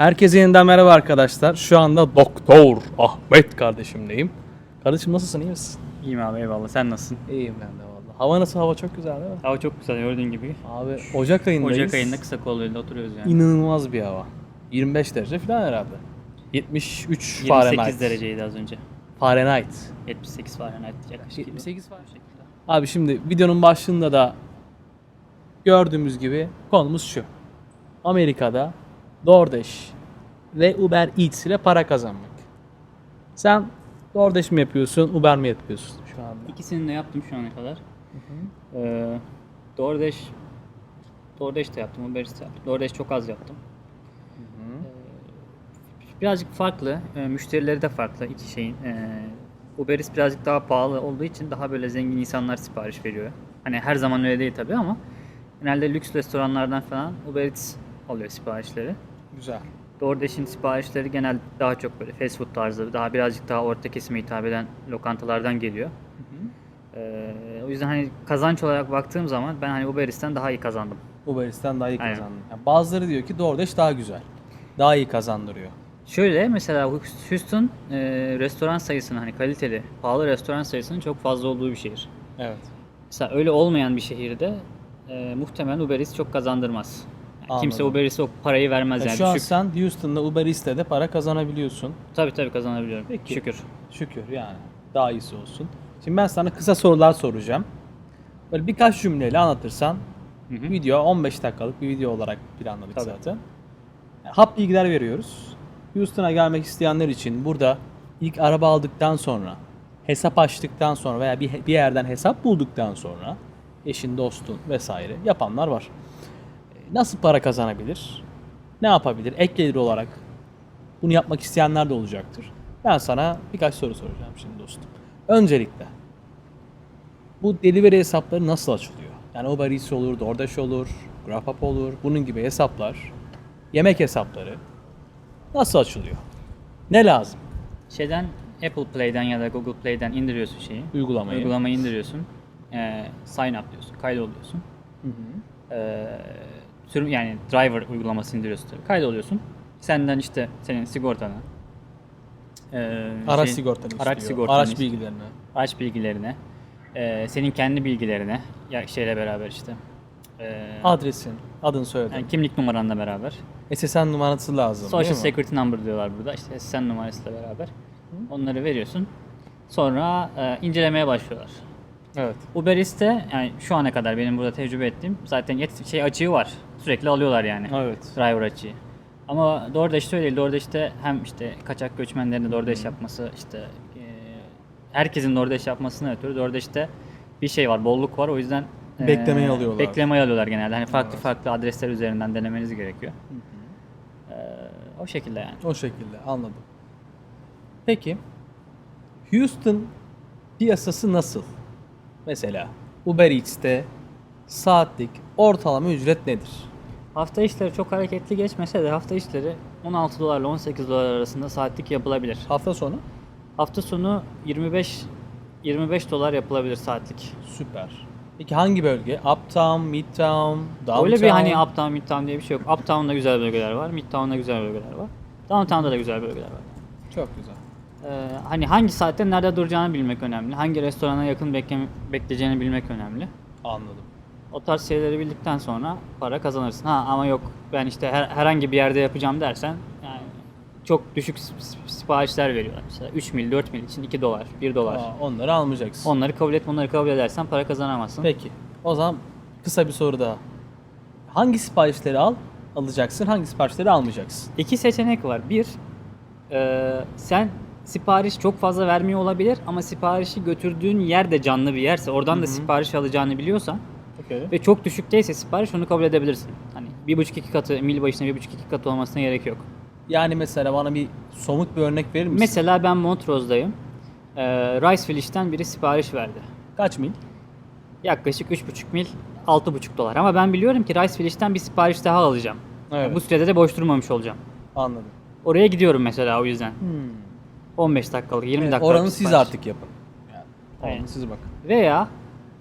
Herkese yeniden merhaba arkadaşlar. Şu anda Doktor Ahmet kardeşimdeyim. Kardeşim nasılsın iyi misin? İyiyim abi eyvallah. Sen nasılsın? İyiyim ben de valla. Hava nasıl? Hava çok güzel değil mi? Hava çok güzel gördüğün gibi. Abi Ocak ayındayız. Ocak ayında kısa kolluyla oturuyoruz yani. İnanılmaz bir hava. 25 derece falan herhalde. 73 28 Fahrenheit. dereceydi az önce. Fahrenheit. 78 Fahrenheit yaklaşık. 78 Fahrenheit. Abi şimdi videonun başlığında da gördüğümüz gibi konumuz şu. Amerika'da DoorDash ve Uber Eats ile para kazanmak. Sen DoorDash mi yapıyorsun, Uber mi yapıyorsun şu anda? İkisini de yaptım şu ana kadar. Ee, DoorDash DoorDash de yaptım, Uber Eats de yaptım. DoorDash çok az yaptım. Ee, birazcık farklı. Ee, müşterileri de farklı iki şeyin. Ee, Uber Eats birazcık daha pahalı olduğu için daha böyle zengin insanlar sipariş veriyor. Hani her zaman öyle değil tabii ama genelde lüks restoranlardan falan Uber Eats alıyor siparişleri. Güzel. DoorDash'in siparişleri genel daha çok böyle fast food tarzı, daha birazcık daha orta kesime hitap eden lokantalardan geliyor. Ee, o yüzden hani kazanç olarak baktığım zaman ben hani Uber Eats'ten daha iyi kazandım. Uber Eats'ten daha iyi Aynen. kazandın. Yani bazıları diyor ki DoorDash daha güzel. Daha iyi kazandırıyor. Şöyle mesela Houston e, restoran sayısının hani kaliteli, pahalı restoran sayısının çok fazla olduğu bir şehir. Evet. Mesela öyle olmayan bir şehirde e, muhtemelen Uber Eats çok kazandırmaz. Kimse Anladım. Uber Eats'e o parayı vermez Ya yani. şu an Düşük- sen Houston'da Uber Eats'te de para kazanabiliyorsun. Tabii tabii kazanabiliyorum. Peki. Şükür. Şükür yani. Daha iyisi olsun. Şimdi ben sana kısa sorular soracağım. Böyle birkaç cümleyle anlatırsan Hı hı. video 15 dakikalık bir video olarak planladık Tabii. zaten. Yani hap bilgiler veriyoruz. Houston'a gelmek isteyenler için burada ilk araba aldıktan sonra, hesap açtıktan sonra veya bir, bir yerden hesap bulduktan sonra eşin, dostun vesaire yapanlar var. Nasıl para kazanabilir? Ne yapabilir? Ek gelir olarak bunu yapmak isteyenler de olacaktır. Ben sana birkaç soru soracağım şimdi dostum. Öncelikle bu delivery hesapları nasıl açılıyor? Yani Uber Eats olur, DoorDash olur, GrabHub olur. Bunun gibi hesaplar, yemek hesapları nasıl açılıyor? Ne lazım? Şeyden Apple Play'den ya da Google Play'den indiriyorsun şeyi. Uygulamayı. Uygulamayı indiriyorsun. Ee, sign up diyorsun. Kaydoluyorsun. Ee, sürüm yani driver uygulaması indiriyorsun tabii. Kaydoluyorsun. Senden işte senin sigortanı. ee, Araç şey- sigortanı araç istiyor. sigortanı Araç istiyor. bilgilerini. araç bilgilerine, ee, senin kendi bilgilerine, ya şeyle beraber işte. ee, Adresin, adını soyadın. yani kimlik numaranla beraber. SSN numarası lazım Social? Security Number diyorlar burada. İşte SSN numarasıyla beraber. Onları veriyorsun. Sonra e, incelemeye başlıyorlar. Evet. Uber Eats'te yani şu ana kadar benim burada tecrübe ettiğim zaten yet- şey açığı var. Sürekli alıyorlar yani. Evet. Driver açığı. Ama DoorDash'te öyle değil. DoorDash'te hem işte kaçak göçmenlerin DoorDash yapması işte e, herkesin DoorDash yapmasına ötürü DoorDash'te bir şey var, bolluk var. O yüzden e, Beklemeye alıyorlar. Beklemeye alıyorlar genelde. Hani farklı Evet. farklı adresler üzerinden denemeniz gerekiyor. E, o şekilde yani. O şekilde anladım. Peki Houston piyasası nasıl? Mesela Uber Eats'te saatlik ortalama ücret nedir? Hafta işleri çok hareketli geçmese de hafta işleri 16 dolarla 18 dolar arasında saatlik yapılabilir. Hafta sonu? Hafta sonu 25 25 dolar yapılabilir saatlik. Süper. Peki hangi bölge? Uptown, Midtown, Downtown? Öyle bir hani uptown midtown diye bir şey yok. Uptown'da güzel bölgeler var, midtown'da güzel bölgeler var. Downtown'da da güzel bölgeler var. Çok güzel. Ee, hani hangi saatte nerede duracağını bilmek önemli. Hangi restorana yakın bekle- bekleyeceğini bilmek önemli. Anladım. O tarz şeyleri bildikten sonra para kazanırsın. Ha ama yok ben işte her, herhangi bir yerde yapacağım dersen yani çok düşük siparişler veriyorlar. Mesela 3 mil, 4 mil için 2 dolar, 1 dolar. Aa, onları almayacaksın. Onları kabul et, bunları kabul edersen para kazanamazsın. Peki. O zaman kısa bir soru daha. Hangi siparişleri al? Alacaksın. Hangi siparişleri almayacaksın? İki seçenek var. Bir, e, sen sipariş çok fazla vermiyor olabilir ama siparişi götürdüğün yer de canlı bir yerse, oradan da sipariş alacağını biliyorsan Okay. ve çok düşükteyse sipariş onu kabul edebilirsin. Hani bir buçuk iki katı, mil başına bir buçuk iki katı olmasına gerek yok. Yani mesela bana bir somut bir örnek verir misin? Mesela ben Montrose'dayım. E, Rice Village'den biri sipariş verdi. Kaç mil? Yaklaşık 3,5 mil 6,5 dolar. Ama ben biliyorum ki Rice Village'den bir sipariş daha alacağım. Evet. Bu sürede de boş durmamış olacağım. Anladım. Oraya gidiyorum mesela o yüzden. Hmm. 15 dakikalık, 20 Evet, dakikalık oranı siz artık yapın. Yani, oranı siz bakın. Veya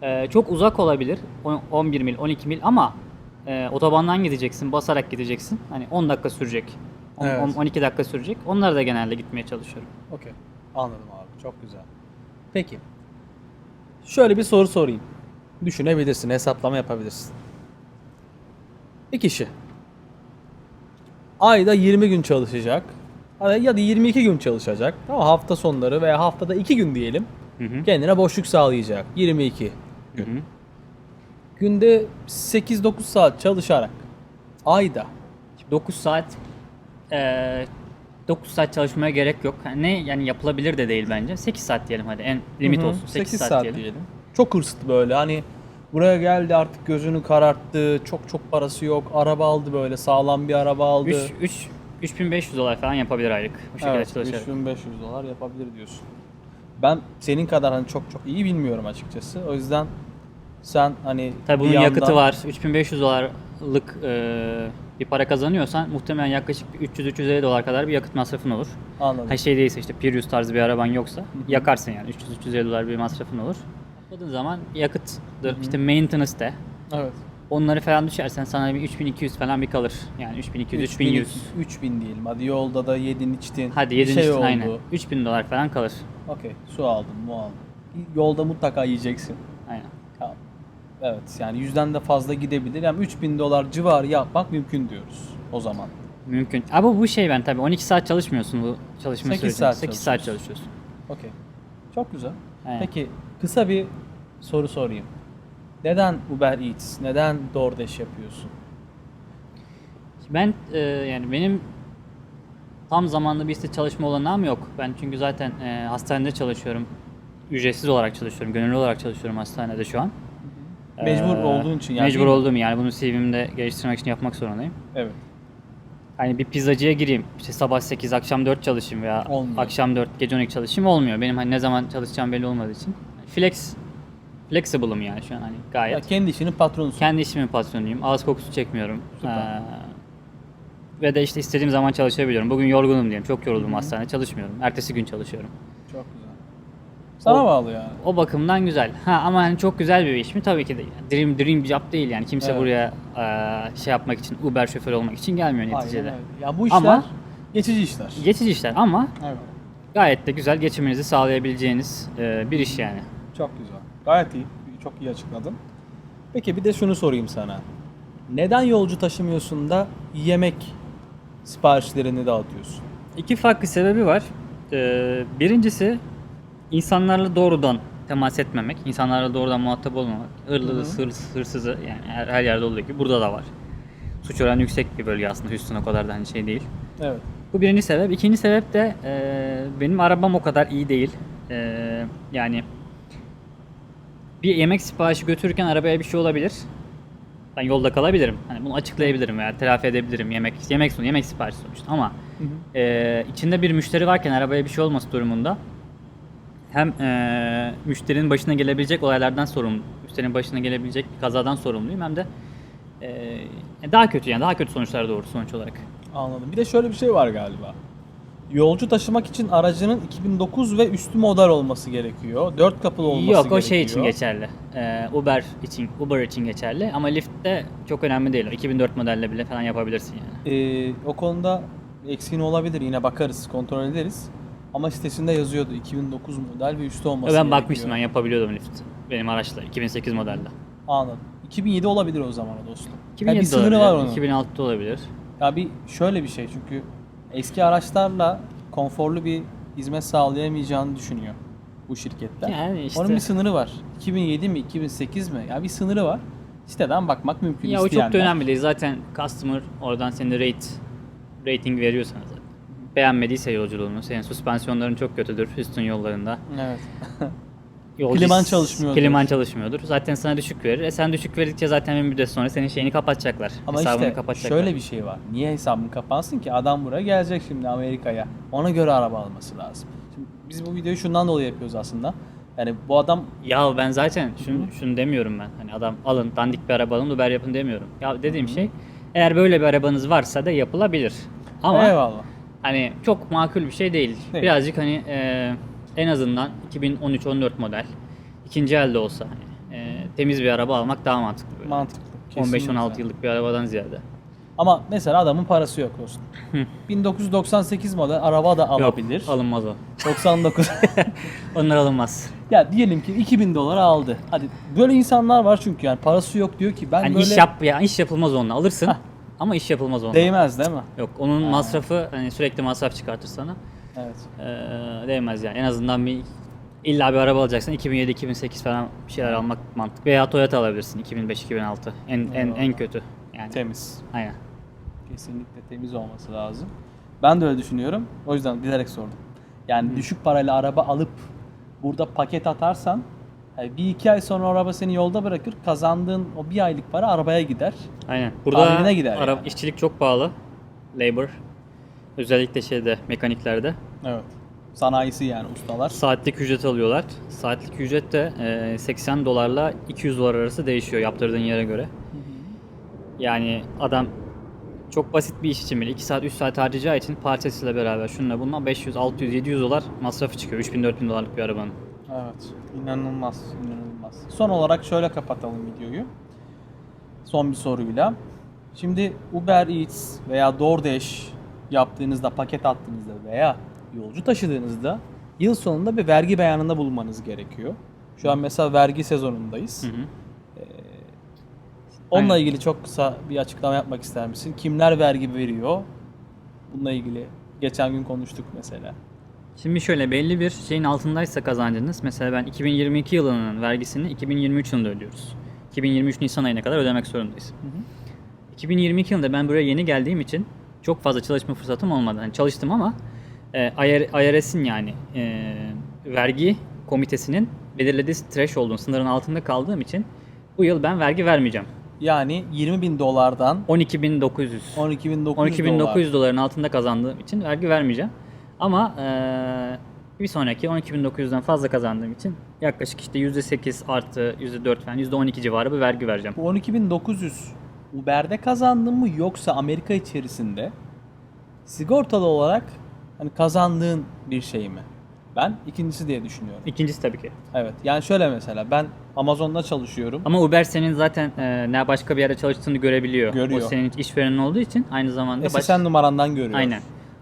e, çok uzak olabilir. on- 11 mil, 12 mil ama e, otobandan gideceksin, basarak gideceksin. Hani 10 dakika sürecek. On- Evet. on- 12 dakika sürecek. Onlara da genelde gitmeye çalışıyorum. Okey. Anladım abi. Çok güzel. Peki. Şöyle bir soru sorayım. Düşünebilirsin, hesaplama yapabilirsin. Bir kişi ayda 20 gün çalışacak ya da 22 gün çalışacak. Ama hafta sonları veya haftada 2 gün diyelim. Hı hı. Kendine boşluk sağlayacak. 22 Hı hı. günde 8-9 saat çalışarak ayda 9 saat eee 9 saat çalışmaya gerek yok. Yani ne yani yapılabilir de değil bence. 8 saat diyelim hadi en limit Hı hı. olsun. 8, saat, diyelim. Çok hırslı böyle hani buraya geldi artık gözünü kararttı. Çok çok parası yok. Araba aldı böyle sağlam bir araba aldı. 3 3 3500 dolar falan yapabilir aylık. Bu şekilde evet, çalışarak. 3500 dolar yapabilir diyorsun. Ben senin kadar hani çok çok iyi bilmiyorum açıkçası. O yüzden sen hani Tabii bunun yakıtı var. 3500 dolarlık eee, bir para kazanıyorsan muhtemelen yaklaşık bir 300-350 dolar kadar bir yakıt masrafın olur. Anladım. Ha şey değilse işte Prius tarzı bir araban yoksa yakarsın yani 300-350 dolar bir masrafın olur. Yapmadığın zaman yakıttır, işte maintenance de Evet. onları falan düşersen sana bir 3200 falan bir kalır. Yani 3200 3100. 3000 diyelim. Hadi yolda da yedin içtin. Hadi 7. şey şey oldu. aynen. 3000 dolar falan kalır. Okey. Su aldın, mu aldın. Yolda mutlaka yiyeceksin. Aynen. Evet yani yüzden de fazla gidebilir. Yani 3000 dolar civarı yapmak mümkün diyoruz o zaman. Mümkün. Ama bu şey ben tabii 12 saat çalışmıyorsun bu çalışma Sekiz sürecinde. saat 8 saat çalışıyorsun. Okey. Çok güzel. Aynen. Peki kısa bir soru sorayım. Neden Uber Eats? Neden DoorDash yapıyorsun? Ben e, yani benim tam zamanlı bir işte çalışma olanağım yok. Ben çünkü zaten e, hastanede çalışıyorum. Ücretsiz olarak çalışıyorum. Gönüllü olarak çalışıyorum hastanede şu an. Mecbur Ee, olduğun için yani. Mecbur olduğum yani bunu CV'mde geliştirmek için yapmak zorundayım. Evet. Hani bir pizzacıya gireyim. işte sabah 8 akşam 4 çalışayım veya Olmuyor. akşam 4 gece 12 çalışayım olmuyor. Benim hani ne zaman çalışacağım belli olmadığı için. Flex flexible'ım yani şu an hani gayet. Ya kendi işinin patronusun. Kendi işimin patronuyum. Ağız kokusu çekmiyorum. Süper. Ee, ve de işte istediğim zaman çalışabiliyorum. Bugün yorgunum diyelim. Çok yoruldum hastanede çalışmıyorum. Ertesi gün çalışıyorum. Çok güzel. Sana O- bağlı yani. O bakımdan güzel. Ha ama hani çok güzel bir iş mi? Tabii ki de. Dream dream job değil yani. Kimse Evet. buraya e, şey yapmak için, Uber şoförü olmak için gelmiyor neticede. Aynen öyle. Ya bu işler Ama- geçici işler. Geçici işler ama Evet. gayet de güzel geçiminizi sağlayabileceğiniz e, bir iş yani. Çok güzel. Gayet iyi. Çok iyi açıkladın. Peki bir de şunu sorayım sana. Neden yolcu taşımıyorsun da yemek siparişlerini dağıtıyorsun? İki farklı sebebi var. Ee, birincisi insanlarla doğrudan temas etmemek, insanlarla doğrudan muhatap olmamak. Hırlı, hırs, hırsızı yani her, her yerde olduğu gibi burada da var. Suç oranı yüksek bir bölge aslında Houston o kadar da hani şey değil. Evet. Bu birinci sebep. İkinci sebep de e, benim arabam o kadar iyi değil. E, yani bir yemek siparişi götürürken arabaya bir şey olabilir. Ben yolda kalabilirim. Hani bunu açıklayabilirim veya telafi edebilirim. Yemek yemek sonu yemek siparişi sonuçta ama e, içinde bir müşteri varken arabaya bir şey olması durumunda hem e, müşterinin başına gelebilecek olaylardan sorumlu, müşterinin başına gelebilecek bir kazadan sorumluyum hem de e, daha kötü yani daha kötü sonuçlar doğurur sonuç olarak. Anladım. Bir de şöyle bir şey var galiba. Yolcu taşımak için aracının 2009 ve üstü model olması gerekiyor. 4 kapılı olması Yok gerekiyor. o şey için geçerli. Ee, Uber için Uber için geçerli ama Lyft'te çok önemli değil. O 2004 modelle bile falan yapabilirsin yani. Ee, o konuda eksiğin olabilir. Yine bakarız, kontrol ederiz. Ama sitesinde yazıyordu 2009 model ve üstü olması ben gerekiyor. bakmıştım ben yapabiliyordum Lyft. Benim araçla 2008 modelde. Anladım. 2007 olabilir o zaman dostum. Ya 2007'de bir sınırı olabilir, var onun. 2006'da olabilir. Ya bir şöyle bir şey çünkü eski araçlarla konforlu bir hizmet sağlayamayacağını düşünüyor bu şirketler. Yani işte. Onun bir sınırı var. 2007 mi, 2008 mi? Ya bir sınırı var. Siteden bakmak mümkün Ya o çok da önemli değil. Zaten customer oradan senin rate rating veriyor sana zaten. Beğenmediyse yolculuğunu, senin süspansiyonların çok kötüdür Houston yollarında. Evet. Yolcu- Kliman çalışmıyordur. Kliman çalışmıyordur. Zaten sana düşük verir. E sen düşük verdikçe zaten bir müddet sonra senin şeyini kapatacaklar. Ama Hesabını işte kapatacaklar. şöyle bir şey var. Niye hesabını kapansın ki? Adam buraya gelecek şimdi Amerika'ya. Ona göre araba alması lazım. Şimdi biz bu videoyu şundan dolayı yapıyoruz aslında. Yani bu adam Ya ben zaten şunu, şunu demiyorum ben. Hani adam alın dandik bir araba alın Uber yapın demiyorum. Ya dediğim şey eğer böyle bir arabanız varsa da yapılabilir. Ama eyvallah. Hani çok makul bir şey değil. Değil. Birazcık hani e, en azından 2013-14 model ikinci elde olsa hani, e, temiz bir araba almak daha mantıklı. Böyle. Mantıklı. 15-16 kesinlikle. yıllık bir arabadan ziyade. Ama mesela adamın parası yok olsun. 1998 model araba da alabilir. Yok, alınmaz o. 99. Onlar alınmaz. ya diyelim ki 2000 dolara aldı. Hadi böyle insanlar var çünkü yani parası yok diyor ki ben Yani böyle iş yap ya iş yapılmaz onunla. Alırsın Hah. Ama iş yapılmaz onunla. değmez değil mi? Yok onun masrafı hani sürekli masraf çıkartır sana. Evet. Ee, değmez yani. En azından bir illa bir araba alacaksın. 2007-2008 falan bir şeyler almak mantıklı. Veya Toyota alabilirsin 2005-2006. En en en kötü. Yani Temiz. aynen. Kesinlikle temiz olması lazım. Ben de öyle düşünüyorum. O yüzden bilerek sordum. Yani düşük parayla araba alıp burada paket atarsan yani bir iki ay sonra araba seni yolda bırakır. Kazandığın o bir aylık para arabaya gider. Aynen. Burada Tahminine gider ara- yani. işçilik çok pahalı. Labor. Özellikle şeyde mekaniklerde. Evet. Sanayisi yani ustalar. Saatlik ücret alıyorlar. Saatlik ücret de e, 80 dolarla 200 dolar arası değişiyor yaptırdığın yere göre. Yani adam çok basit bir iş için bile 2 saat 3 saat harcayacağı için parçasıyla beraber şununla bununla 500, 600, 700 dolar masrafı çıkıyor 3000, 4000 dolarlık bir arabanın. Evet. İnanılmaz. inanılmaz. Son olarak şöyle kapatalım videoyu. Son bir soruyla. Şimdi Uber Eats veya DoorDash yaptığınızda, paket attığınızda veya yolcu taşıdığınızda yıl sonunda bir vergi beyanında bulunmanız gerekiyor. Şu an mesela vergi sezonundayız. Hı hı. Onunla Aynen. ilgili çok kısa bir açıklama yapmak ister misin? Kimler vergi veriyor? Bununla ilgili geçen gün konuştuk mesela. Şimdi şöyle belli bir şeyin altındaysa kazancınız mesela ben 2022 yılının vergisini 2023 yılında ödüyoruz. 2023 Nisan ayına kadar ödemek zorundayız. 2022 yılında ben buraya yeni geldiğim için çok fazla çalışma fırsatım olmadı. Hani çalıştım ama e, IR IRS'in yani e, vergi komitesinin belirlediği threshold'un sınırın altında kaldığım için bu yıl ben vergi vermeyeceğim. Yani 20 bin dolardan 12.900 12.900 12.900 dolar. doların altında kazandığım için vergi vermeyeceğim. Ama eee, bir sonraki 12.900'den fazla kazandığım için yaklaşık işte %8 artı %4 falan %12 civarı bir vergi vereceğim. Bu 12.900 Uber'de kazandın mı yoksa Amerika içerisinde sigortalı olarak hani kazandığın bir şey mi? Ben ikincisi diye düşünüyorum. İkincisi tabii ki. Evet. Yani şöyle mesela ben Amazon'da çalışıyorum. Ama Uber senin zaten ne başka bir yerde çalıştığını görebiliyor. Görüyor. O senin işverenin olduğu için aynı zamanda baş- SSN numarandan görüyor. Aynen.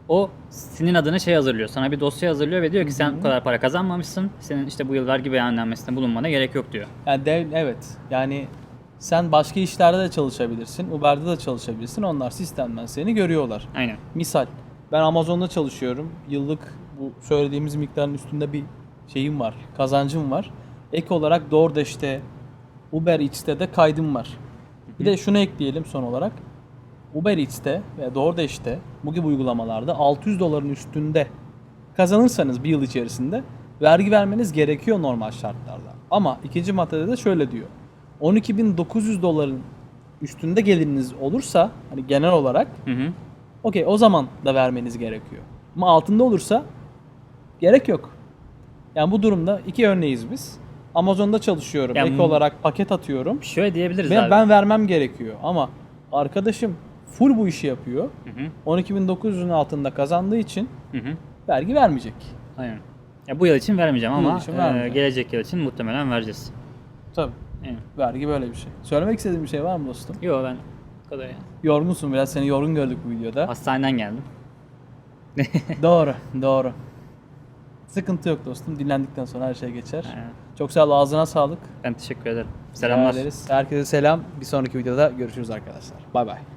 O senin adına şey hazırlıyor. Sana bir dosya hazırlıyor ve diyor ki sen bu kadar para kazanmamışsın. Senin işte bu yıl vergi beyannamesinde bulunmana gerek yok diyor. Yani dev, evet. Yani sen başka işlerde de çalışabilirsin. Uber'de de çalışabilirsin. Onlar sistemden seni görüyorlar. Aynen. Misal ben Amazon'da çalışıyorum. Yıllık bu söylediğimiz miktarın üstünde bir şeyim var. Kazancım var. Ek olarak DoorDash'te, Uber Eats'te de kaydım var. Bir de şunu ekleyelim son olarak. Uber Eats'te ve DoorDash'te bu gibi uygulamalarda 600 doların üstünde kazanırsanız bir yıl içerisinde vergi vermeniz gerekiyor normal şartlarda. Ama ikinci maddede de şöyle diyor. 12.900 doların üstünde geliriniz olursa hani genel olarak Hı hı. Okey o zaman da vermeniz gerekiyor. Ama altında olursa gerek yok. Yani bu durumda iki örneğiz biz. Amazon'da çalışıyorum. Ya Ek olarak paket atıyorum. Şöyle diyebiliriz Ve abi. ben vermem gerekiyor. Ama arkadaşım full bu işi yapıyor. Hı hı. 12.900'ün altında kazandığı için Hı hı. vergi vermeyecek. Aynen. Ya bu yıl için vermeyeceğim Bu yıl ama için e, vermeyeceğim. gelecek yıl için muhtemelen vereceğiz. Tabii. Aynen. Vergi böyle bir şey. Söylemek istediğin bir şey var mı dostum? Yo ben bu kadar yani. Yorgunsun biraz. Seni yorgun gördük bu videoda. Hastaneden geldim. doğru. Doğru. Sıkıntı yok dostum. Dinlendikten sonra her şey geçer. Aynen. Çok sağ ol. Ağzına sağlık. Ben teşekkür ederim. Selamlar. Rica ederiz. Herkese selam. Bir sonraki videoda görüşürüz arkadaşlar. Bay bay.